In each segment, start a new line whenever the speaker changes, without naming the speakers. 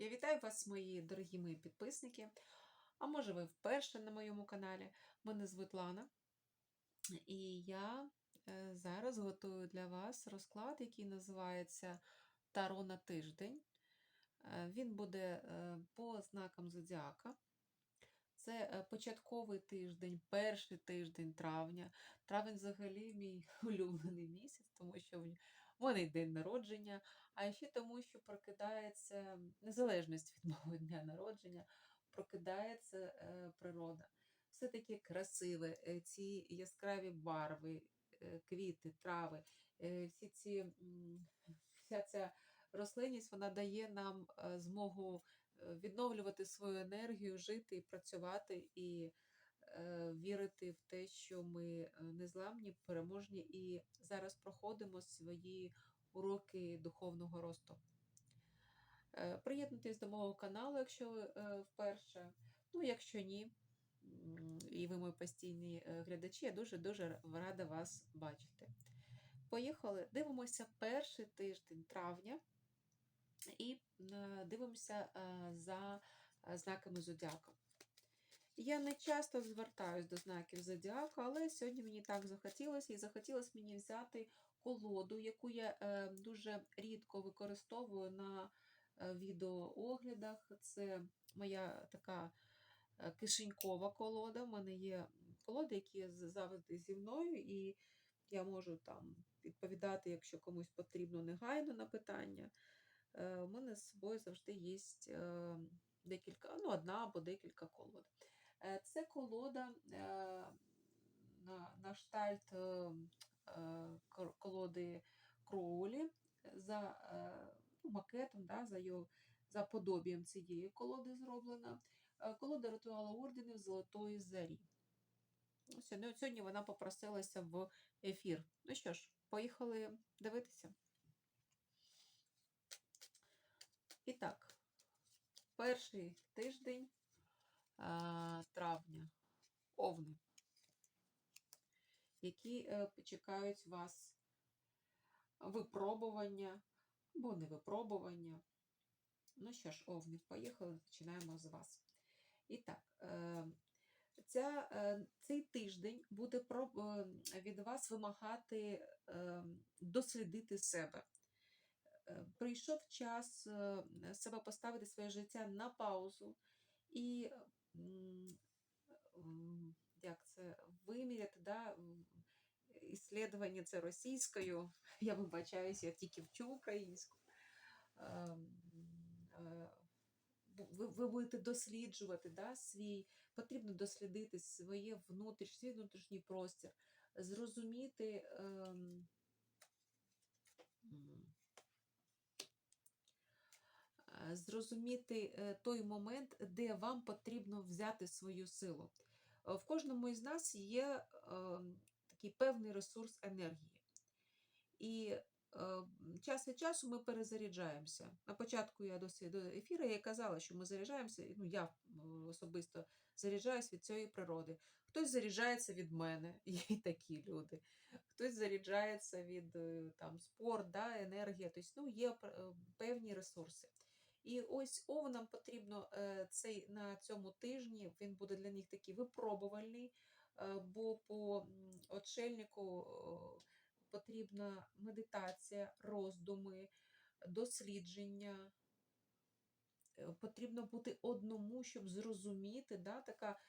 Я вітаю вас, мої дорогі мої підписники. А може, ви вперше на моєму каналі. Мене звуть Лана. І я е, зараз готую для вас розклад, який називається Таро на тиждень. Е, Він буде е, по знакам зодіака. Це початковий тиждень, перший тиждень травня. Травень взагалі мій улюблений місяць, тому що в мене день народження, а ще тому, що прокидається незалежність від мого дня народження, прокидається е, природа. Все таке красиве, е, ці яскраві барви, е, квіти, трави, всі ці, вся ця рослинність вона дає нам змогу відновлювати свою енергію, жити і працювати, і вірити в те, що ми е, незламні, переможні, і зараз проходимо свої уроки духовного росту. Е, Приєднуйтесь до мого каналу, якщо ви е, вперше. Ну, якщо ні, і ви мої постійні е, глядачі, я дуже-дуже рада вас бачити. Поїхали. Дивимося перший тиждень травня і е, дивимося е, за е, знаками зодіака. Я не часто звертаюсь до знаків зодіака, але сьогодні мені так захотілося, і захотілося мені взяти колоду, яку я е, дуже рідко використовую на е, відеооглядах. Це моя така е, кишенькова колода. У мене є колоди, які завжди зі мною, і я можу там відповідати, якщо комусь потрібно негайно на питання. Е, У мене з собою завжди є е, декілька, ну, одна або декілька колод. Е, Це колода е, на, на штальт е, колоди Кроулі за ну, макетом, да, за, його, за подобієм цієї колоди зроблена. Колода ритуалу орденів Золотої Зарі. Сьогодні, вона попросилася в ефір. Ну що ж, поїхали дивитися. І так, перший тиждень травня. Овни, які е, чекають вас випробування або не випробування. Ну що ж, овни, поїхали, починаємо з вас. І так, е, ця, е, цей тиждень буде е, від вас вимагати е, дослідити себе. Е, Прийшов час е, себе поставити своє життя на паузу і як це виміряти, да, іслідування це російською. Я вибачаюся, я тільки вчу українську. Ем, е, Ви, ви будете досліджувати да, свій, потрібно дослідити своє внутрішнє, внутрішній простір, зрозуміти. ем, м, е, зрозуміти е, той момент, де вам потрібно взяти свою силу. Е, В кожному із нас є е, такий певний ресурс енергії. І е, час від часу ми перезаряджаємося. На початку я до ефіру я казала, що ми заряджаємося, ну я особисто заряджаюсь від цієї природи. Хтось заряджається від мене, є і такі люди. Хтось заряджається від там, спорт, да, енергія. Тобто, ну, є певні ресурси. І ось овнам потрібно е, цей, на цьому тижні, він буде для них такий випробувальний, е, бо по м, отшельнику е, потрібна медитація, роздуми, дослідження. Потрібно бути одному, щоб зрозуміти, да, така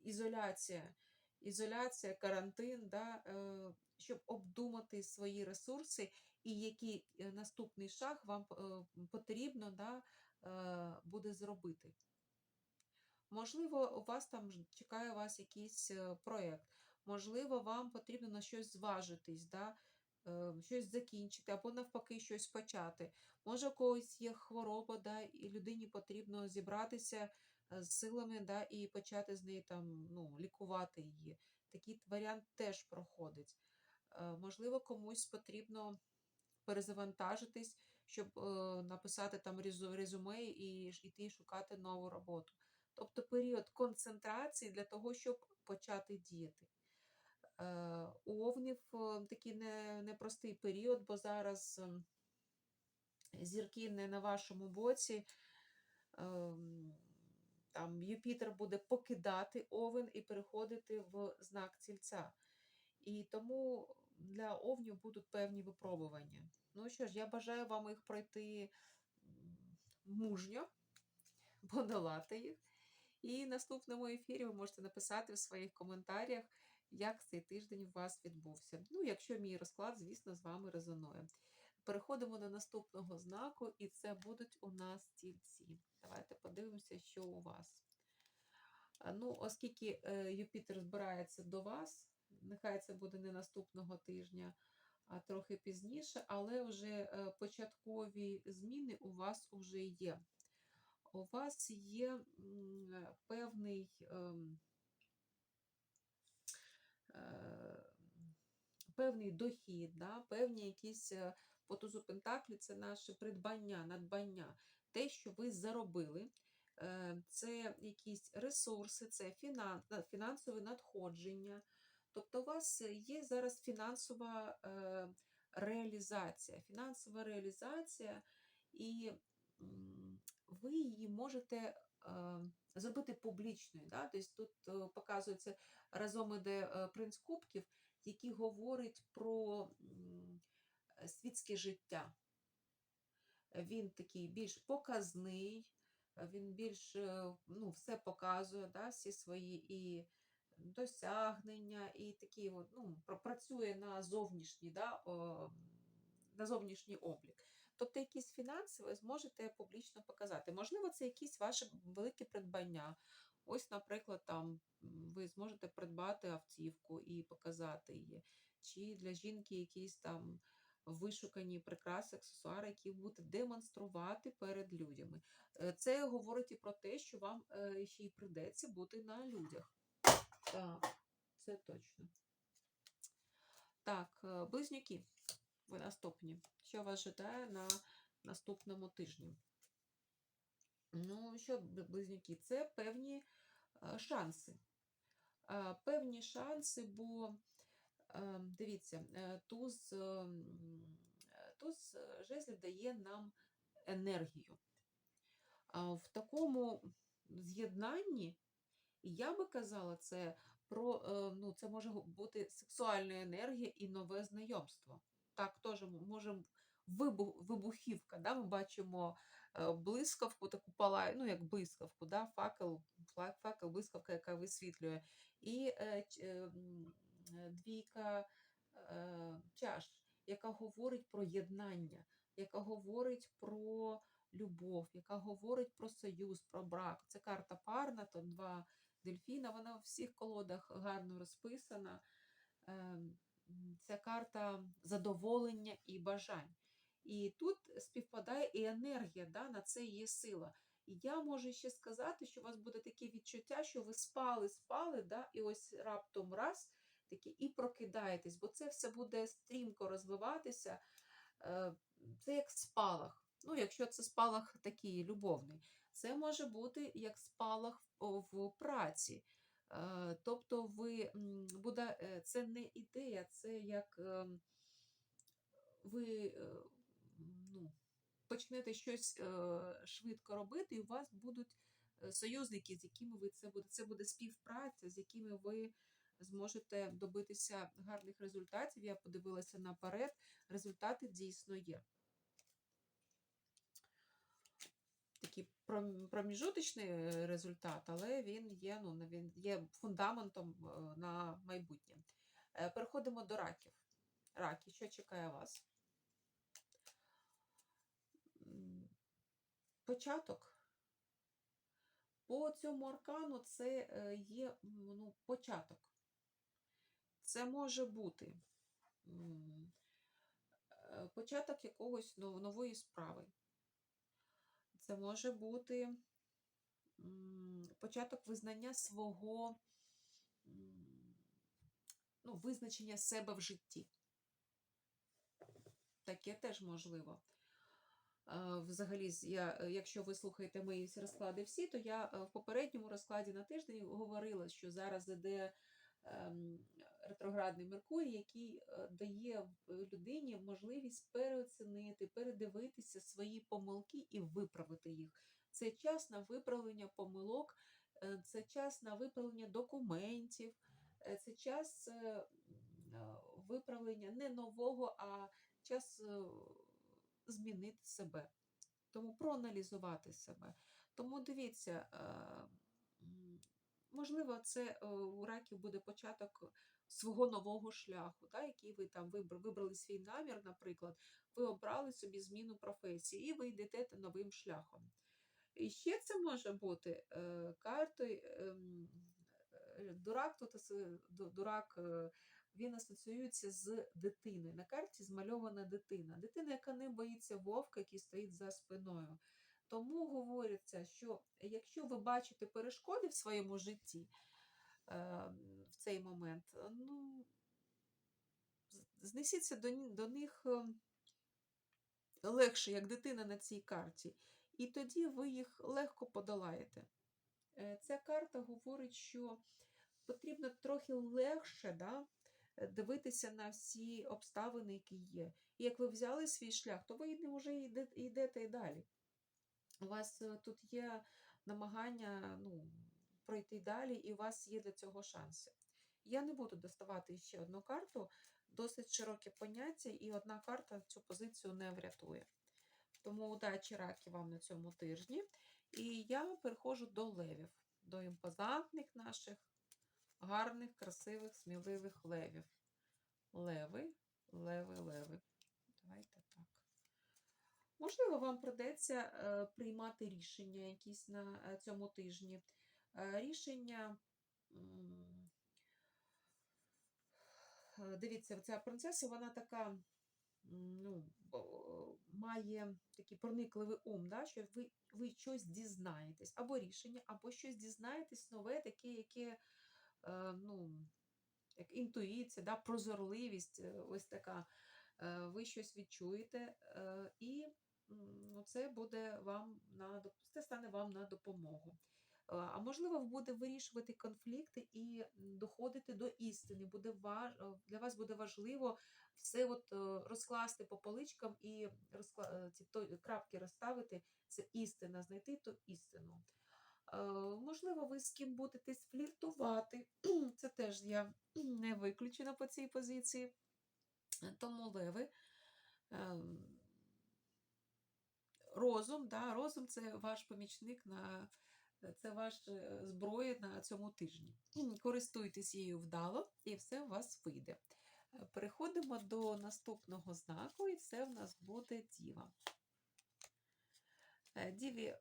ізоляція, ізоляція, карантин, да, щоб обдумати свої ресурси і який е, наступний шаг вам е, потрібно да, е, буде зробити. Можливо, у вас там чекає вас якийсь проєкт, можливо, вам потрібно на щось зважитись, да, щось закінчити, або навпаки щось почати. Може, у когось є хвороба, да, і людині потрібно зібратися з силами да, і почати з неї там, ну, лікувати її. Такий варіант теж проходить. Можливо, комусь потрібно перезавантажитись, щоб е, написати там резюме і іти шукати нову роботу. Тобто період концентрації для того, щоб почати діяти. Е, У овнів е, такий не, непростий період, бо зараз ем, зірки не на вашому боці. ем, Там Юпітер буде покидати овен і переходити в знак тільця. І тому для овнів будуть певні випробування. Ну що ж, я бажаю вам їх пройти мужньо, подолати їх. І в наступному ефірі ви можете написати в своїх коментарях, як цей тиждень у вас відбувся. Ну, якщо мій розклад, звісно, з вами резонує. Переходимо до наступного знаку, і це будуть у нас тільці. Давайте подивимося, що у вас. Ну, оскільки е, Юпітер збирається до вас, нехай це буде не наступного тижня, трохи пізніше, але вже е, початкові зміни у вас вже є. У вас є е, певний ем, е, певний дохід, да, певні якісь по Пентаклі це наше придбання, надбання, те, що ви заробили. Це якісь ресурси, це фінан, фінансове надходження. Тобто у вас є зараз фінансова е, реалізація, фінансова реалізація, і ви її можете е, зробити публічною. Да? Тобто тут е, показується разом іде е, принц Кубків, який говорить про е, світське життя. Він такий більш показний, е, він більш е, ну, все показує, да, всі свої і досягнення, і от, ну, працює на зовнішній, да, на зовнішній облік. Тобто якісь фінанси ви зможете публічно показати. Можливо, це якісь ваші великі придбання. Ось, наприклад, там ви зможете придбати автівку і показати її. Чи для жінки якісь там вишукані прикраси, аксесуари, які будете демонструвати перед людьми. Е, Це говорить і про те, що вам е, ще й прийдеться бути на людях. Так, це точно. Так, е, близнюки, ви наступні. Що вас чекає на наступному тижні? Ну, що близнюки? Це певні е, шанси. Е, Певні шанси, бо дивіться, туз, туз жезлів дає нам енергію. В такому з'єднанні, я би казала, це про е, ну, це може бути сексуальна енергія і нове знайомство. Так, теж може вибух, вибухівка. Да? Ми бачимо е, блискавку, таку палає, ну як блискавку, да? факел, факел, блискавка, яка висвітлює. І е, е, е, двійка е, чаш, яка говорить про єднання, яка говорить про любов, яка говорить про союз, про брак. Це карта парна, то два дельфіна, вона у всіх колодах гарно розписана. Ем, Це карта задоволення і бажань. І тут співпадає і енергія, да, на це є сила. І я можу ще сказати, що у вас буде таке відчуття, що ви спали, спали, да, і ось раптом раз такі і прокидаєтесь, бо це все буде стрімко розвиватися. Е, Це як спалах. Ну, якщо це спалах такий любовний, це може бути як спалах в, праці. Е, Тобто, ви буде, е, це не ідея, це як ем, ви е, ну, почнете щось швидко робити, і у вас будуть союзники, з якими ви це буде. Це буде співпраця, з якими ви зможете добитися гарних результатів. Я подивилася наперед, результати дійсно є. Такий пром- проміжуточний е, результат, але він є, ну, він є фундаментом е, на майбутнє. Е, Переходимо до раків. Раки, що чекає вас? Початок. По цьому аркану це є ну, початок. Це може бути початок якогось нової справи. Це може бути початок визнання свого ну, визначення себе в житті. Таке теж можливо. Е, Взагалі, я, якщо ви слухаєте мої розклади всі, то я е, в попередньому розкладі на тиждень говорила, що зараз іде ем, ретроградний Меркурій, який е, дає людині можливість переоцінити, передивитися свої помилки і виправити їх. Це час на виправлення помилок, е, це час на виправлення документів, е, це час е, е, виправлення не нового, а час е, змінити себе. Тому проаналізувати себе. Тому дивіться, е, можливо, це е, у раків буде початок свого нового шляху, да, який ви там вибрали, свій намір, наприклад, ви обрали собі зміну професії, і ви йдете новим шляхом. І ще це може бути е, картою ем, е, дурак, тут дурак, е, він асоціюється з дитиною. На карті змальована дитина. Дитина, яка не боїться вовка, який стоїть за спиною. Тому говориться, що якщо ви бачите перешкоди в своєму житті е, в цей момент, ну, знесіться до, до них е, легше, як дитина на цій карті, і тоді ви їх легко подолаєте. Е, Ця карта говорить, що потрібно трохи легше да, дивитися на всі обставини, які є. І як ви взяли свій шлях, то ви вже йдете і далі. У вас е, тут є намагання ну, пройти далі, і у вас є для цього шанси. Я не буду доставати ще одну карту, досить широке поняття, і одна карта цю позицію не врятує. Тому удачі раки вам на цьому тижні. І я переходжу до левів, до імпозантних наших, гарних, красивих, сміливих левів. Леви, леви, леви. Давайте так. Можливо, вам придеться е, приймати рішення якісь на е, цьому тижні. Е, рішення. е, Дивіться, ця принцеса, вона така, ну, має такий проникливий ум, да, що ви, ви щось дізнаєтесь, або рішення, або щось дізнаєтесь нове, таке, яке, е, ну, як інтуїція, да, прозорливість, ось така. Ви щось відчуєте, і ну, це буде вам на це стане вам на допомогу. А можливо, буде вирішувати конфлікти і доходити до істини. Буде важ... Для вас буде важливо все от е, розкласти по поличкам і розкла... е, ці крапки розставити. Це істина, знайти ту істину. Е, Можливо, ви з ким будете фліртувати. Це теж я не виключена по цій позиції. Тому леви. ем, Розум, да, розум це ваш помічник на це ваш е, зброя на цьому тижні. Користуйтесь її вдало, і все у вас вийде. Е, Переходимо до наступного знаку, і це в нас буде діва. Е, Діві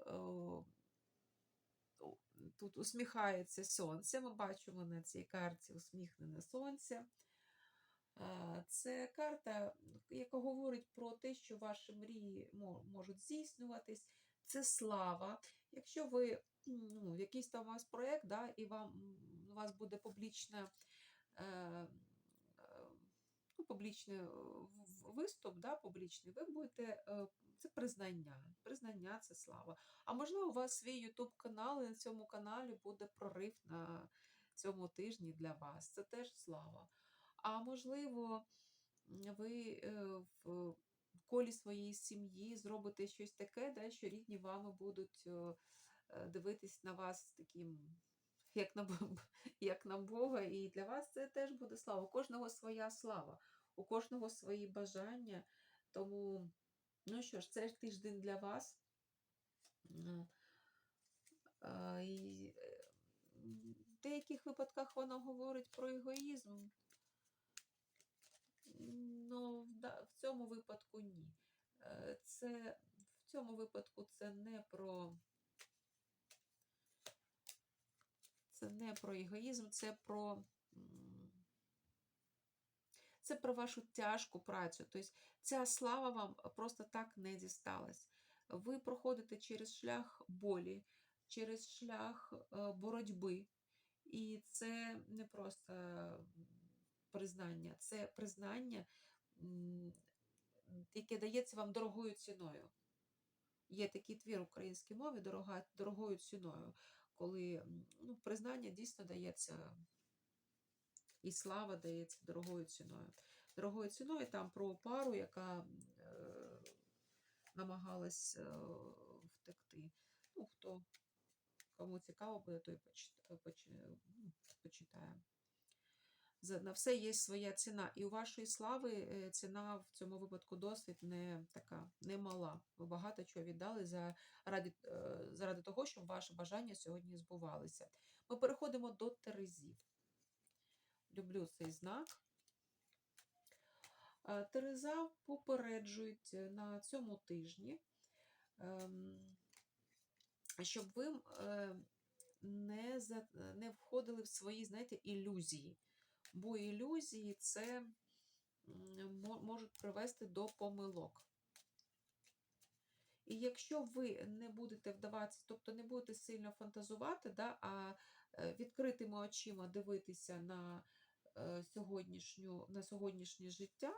тут усміхається сонце. Ми бачимо на цій карті усміхнене сонце. Це карта, яка говорить про те, що ваші мрії можуть здійснюватись. Це слава. Якщо ви ну, якийсь там у вас проєкт, да, і вам, у вас буде публічна, е, е, ну, публічний е, виступ, да, публічний, ви будете. е, Це признання. Признання це слава. А можливо, у вас свій YouTube канал, і на цьому каналі буде прорив на цьому тижні для вас. Це теж слава. А можливо, ви е, в колі своєї сім'ї зробите щось таке, да, що рідні вами будуть дивитись на вас таким, як на, як на Бога, і для вас це теж буде слава. У кожного своя слава, у кожного свої бажання. Тому, ну що ж, це тиждень для вас. І е, в деяких випадках вона говорить про егоїзм. Ну, в цьому випадку ні. Е, Це в цьому випадку це не про це не про егоїзм, це про це про вашу тяжку працю. Тобто ця слава вам просто так не дісталась. Ви проходите через шлях болі, через шлях е, боротьби. І це не просто признання, це признання, яке дається вам дорогою ціною. Є такий твір в українській мові дорога, дорогою ціною, коли ну, признання дійсно дається і слава дається дорогою ціною. Дорогою ціною там про пару, яка е, намагалась е, втекти. Ну, хто кому цікаво буде, той ну, почитає. На все є своя ціна. І у вашої слави е, ціна в цьому випадку досить не така немала. Ви багато чого віддали за, ради, е, заради того, щоб ваші бажання сьогодні збувалися. Ми переходимо до Терезів. Люблю цей знак. Е, Тереза попереджують на цьому тижні, ем, щоб ви не, не входили в свої, знаєте, ілюзії. Бо ілюзії це можуть привести до помилок. І якщо ви не будете вдаватися, тобто не будете сильно фантазувати, да, а е, відкритими очима дивитися на, е, сьогоднішню, на сьогоднішнє життя,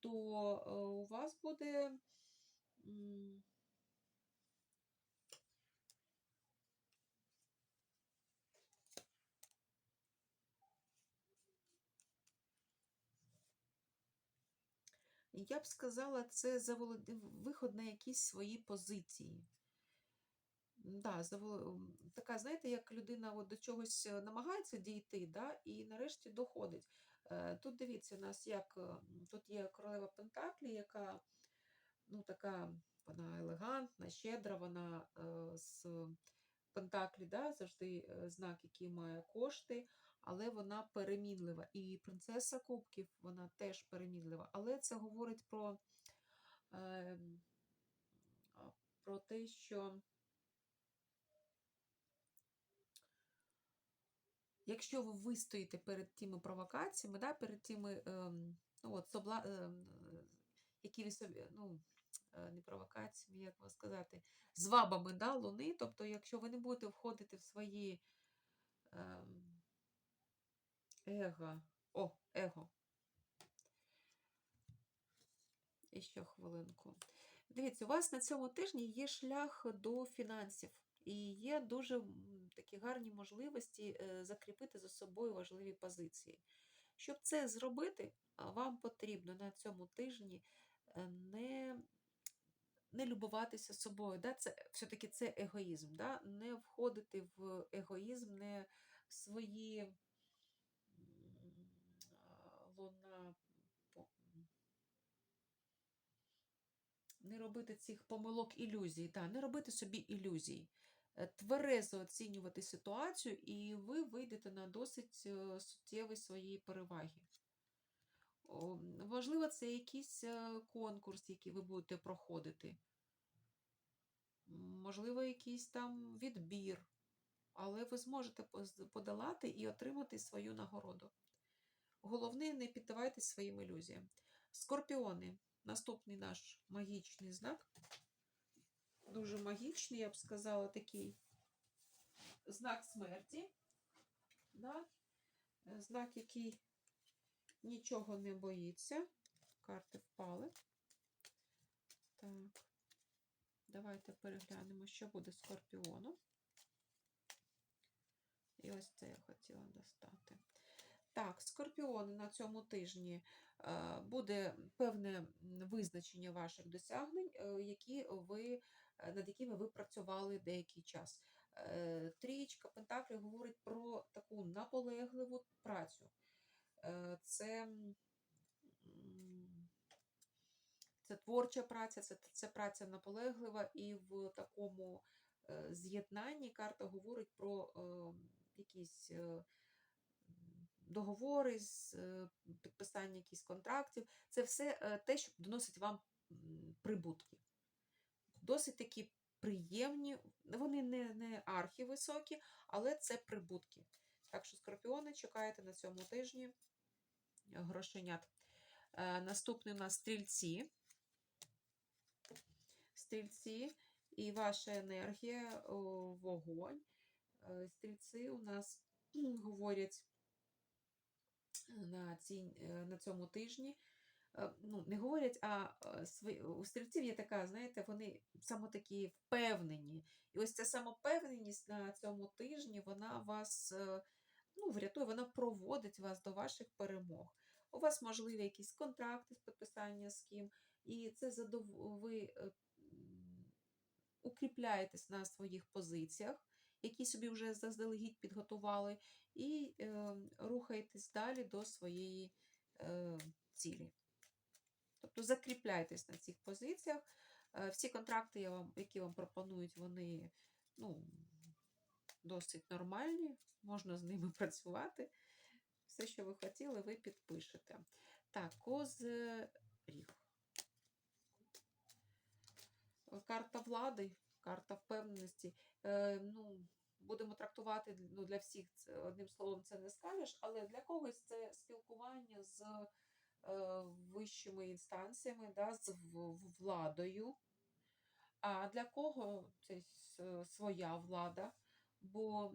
то е, у вас буде. Я б сказала, це заволоди- виход на якісь свої позиції. Да, завол- така, знаєте, як людина от до чогось е, намагається дійти, да, і нарешті доходить. Е, Тут дивіться, у нас як е, тут є королева Пентаклі, яка ну, така вона елегантна, щедра, вона з Пентаклі, да, завжди знак, який має кошти, але вона перемінлива. І принцеса Кубків, вона теж перемінлива. Але це говорить про, е, про те, що якщо ви вистоїте перед тими провокаціями, да, перед тими, ем, ну, от, собла, е, які ви собі, ну, е, не провокаціями, як вам сказати, звабами да, Луни, тобто, якщо ви не будете входити в свої ем, его, о, его. І ще хвилинку. Дивіться, у вас на цьому тижні є шлях до фінансів, і є дуже такі гарні можливості е, закріпити за собою важливі позиції. Щоб це зробити, вам потрібно на цьому тижні е, не, не любуватися собою. Да? Це все-таки це егоїзм. Да? Не входити в егоїзм, не в свої а, луна. по- не робити цих помилок ілюзій, та, не робити собі ілюзій. Е, Тверезо оцінювати ситуацію, і ви вийдете на досить е, суттєві свої переваги. Важливо, це якийсь е, конкурс, який ви будете проходити. Можливо, якийсь там відбір, але ви зможете подолати і отримати свою нагороду. Головне, не піддавайтесь своїм ілюзіям. Скорпіони. Наступний наш магічний знак. Дуже магічний, я б сказала, такий знак смерті. Да? Знак, який нічого не боїться. Карти впали. Так. Давайте переглянемо, що буде скорпіону. І ось це я хотіла достати. Так, скорпіони на цьому тижні е, буде певне визначення ваших досягнень, е, які ви, е, над якими ви працювали деякий час. Трієчка Пентаклів говорить про таку наполегливу працю. Це, це творча праця, це, це праця наполеглива, і в такому з'єднанні карта говорить про якісь. Договори, з е, підписання якихось контрактів. Це все е, те, що доносить вам прибутки. Досить такі приємні, вони не, не архівисокі, але це прибутки. Так що, скорпіони, чекайте на цьому тижні грошенят. Е, Наступний у нас стрільці. Стрільці і ваша енергія, вогонь. Стрільці у нас говорять на, цій, е, на цьому тижні. Е, Ну, не говорять, а е, у стрільців є така, знаєте, вони саме такі впевнені. І ось ця самопевненість на цьому тижні, вона вас ну, врятує, вона проводить вас до ваших перемог. У вас можливі якісь контракти з підписання з ким, і це задов... ви укріпляєтесь на своїх позиціях, які собі вже заздалегідь підготували, і е, рухаєтесь далі до своєї е, цілі. Тобто закріпляйтесь на цих позиціях. Е, Всі контракти, я вам, які вам пропонують, вони ну, досить нормальні, можна з ними працювати. Все, що ви хотіли, ви підпишете. Так, козиріг. Карта влади, карта впевненості. Е, ну, будемо трактувати ну, для всіх це, одним словом, це не скажеш, але для когось це спілкування з е, вищими інстанціями, да, з владою. А для кого це своя влада? Бо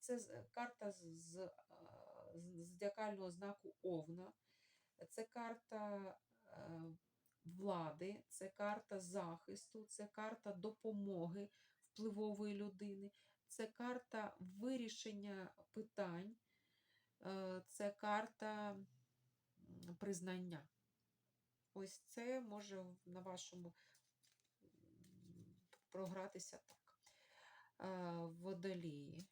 це карта з, з, е, зодіакального знаку Овна, це карта е, влади, це карта захисту, це карта допомоги впливової людини, це карта вирішення питань, е, це карта признання. Ось це може на вашому програтися так. Е, Водолії.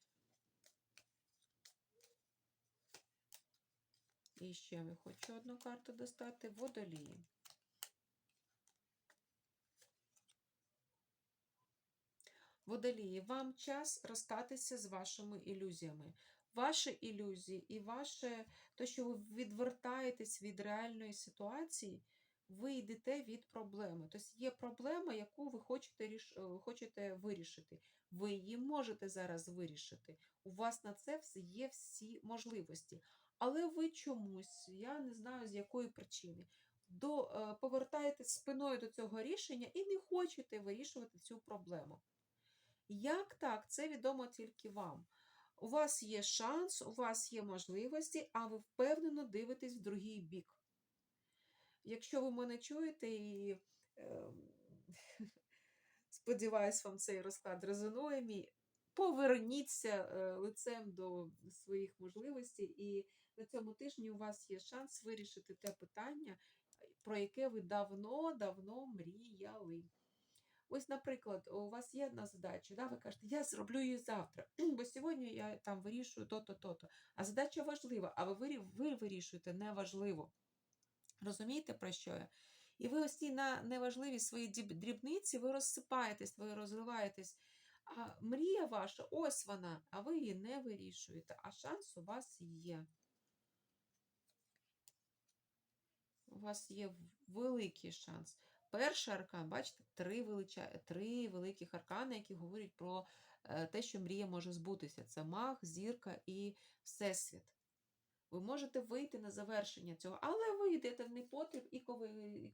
І ще я хочу одну карту достати. Водолії. Водолії, вам час розстатися з вашими ілюзіями. Ваші ілюзії і ваше, те, що ви відвертаєтесь від реальної ситуації, ви йдете від проблеми. Тобто є проблема, яку ви хочете, е, хочете вирішити. Ви її можете зараз вирішити. У вас на це є всі можливості. Але ви чомусь, я не знаю з якої причини, до, е, повертаєтесь спиною до цього рішення і не хочете вирішувати цю проблему. Як так? Це відомо тільки вам. У вас є шанс, у вас є можливості, а ви впевнено дивитесь в другий бік. Якщо ви мене чуєте і е, сподіваюсь, вам цей розклад резонує мій, поверніться е, лицем до своїх можливостей, і на цьому тижні у вас є шанс вирішити те питання, про яке ви давно-давно мріяли. Ось, наприклад, у вас є одна задача, да, ви кажете, я зроблю її завтра, бо сьогодні я там вирішую то-то, то-то. А задача важлива, а ви, ви вирішуєте неважливо. Розумієте, про що я? І ви ось ті на неважливі свої дрібниці, ви розсипаєтесь, ви розвиваєтесь. А мрія ваша, ось вона, а ви її не вирішуєте, а шанс у вас є. У вас є великий шанс. Перший аркан, бачите, три, велича... три великих аркани, які говорять про е, те, що мрія може збутися. Це маг, зірка і всесвіт. Ви можете вийти на завершення цього, але ви йдете в непотріб і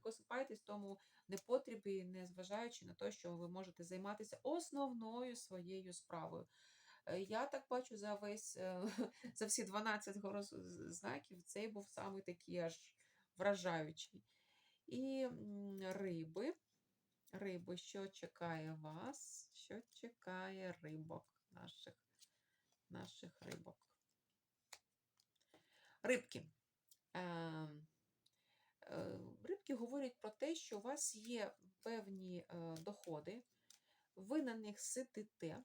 косипаєтесь в тому непотрібі, незважаючи на те, що ви можете займатися основною своєю справою. Е, Я так бачу за весь е, за всі 12 знаків, цей був саме такий аж вражаючий. І риби. Риби, що чекає вас? Що чекає рибок, наших, наших рибок? Рибки. Е, е, Рибки говорять про те, що у вас є певні е, доходи, ви на них сидите.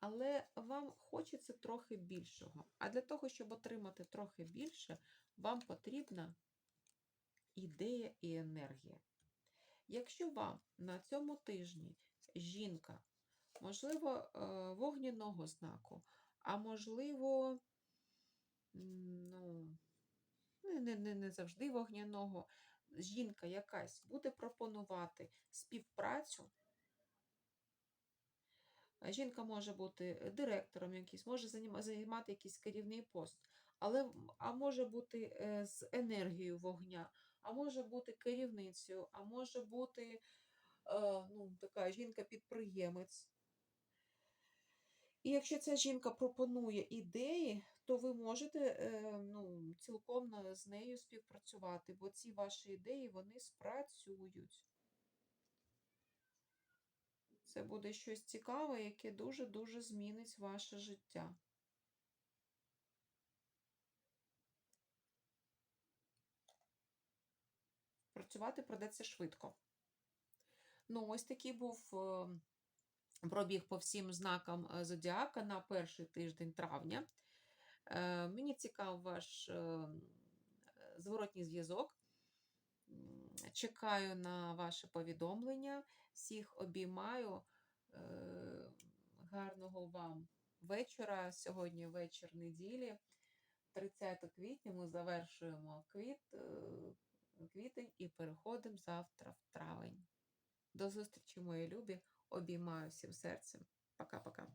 Але вам хочеться трохи більшого. А для того, щоб отримати трохи більше, вам потрібна ідея і енергія. Якщо вам на цьому тижні жінка, можливо, е, вогняного знаку, а можливо, ну, не, не, не, завжди вогняного, жінка якась буде пропонувати співпрацю, Жінка може бути директором якийсь, може займати якийсь керівний пост, але а може бути е, з енергією вогня, а може бути керівницею, а може бути е, ну, така жінка-підприємець. І якщо ця жінка пропонує ідеї, то ви можете е, ну, цілком з нею співпрацювати, бо ці ваші ідеї вони спрацюють. Це буде щось цікаве, яке дуже-дуже змінить ваше життя. Працювати придеться швидко. Ну, ось такий був е, пробіг по всім знакам е, зодіака на перший тиждень травня. Е, Мені цікав ваш зворотній зв'язок. М, Чекаю на ваше повідомлення. Всіх обіймаю. Е, Гарного вам вечора. Сьогодні вечір неділі. 30 квітня ми завершуємо квіт, е, квітень і переходимо завтра в травень. До зустрічі, мої любі. Обіймаю всім серцем. Пока-пока.